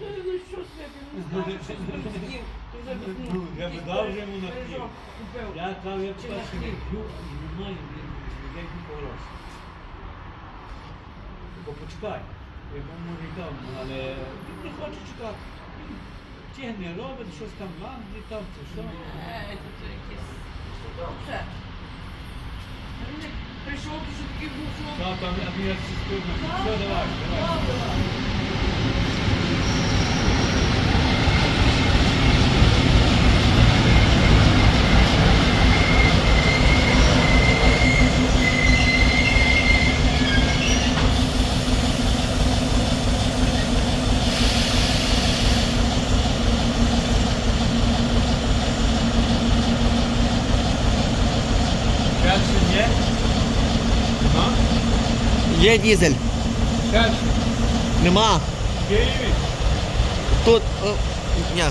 Ну що з тебе, не знаю, що з'їв. Ти вже Ну, я би дав вже йому на хліб. Я казав, я Чи на перший не хліб? п'ю, а немає, я йду по гроші. Бо почекай, я може й дам, але він не хоче чекати. Не робить, щось там ландить, там, чи що. Е, тут якісь. Все. А він як Прийшов, що такий був. Та, там, а я всі спину. Все, давай, давай. Перший є? Нема? Є дізель. Перший. Нема. В Києві? Тут. О, ні.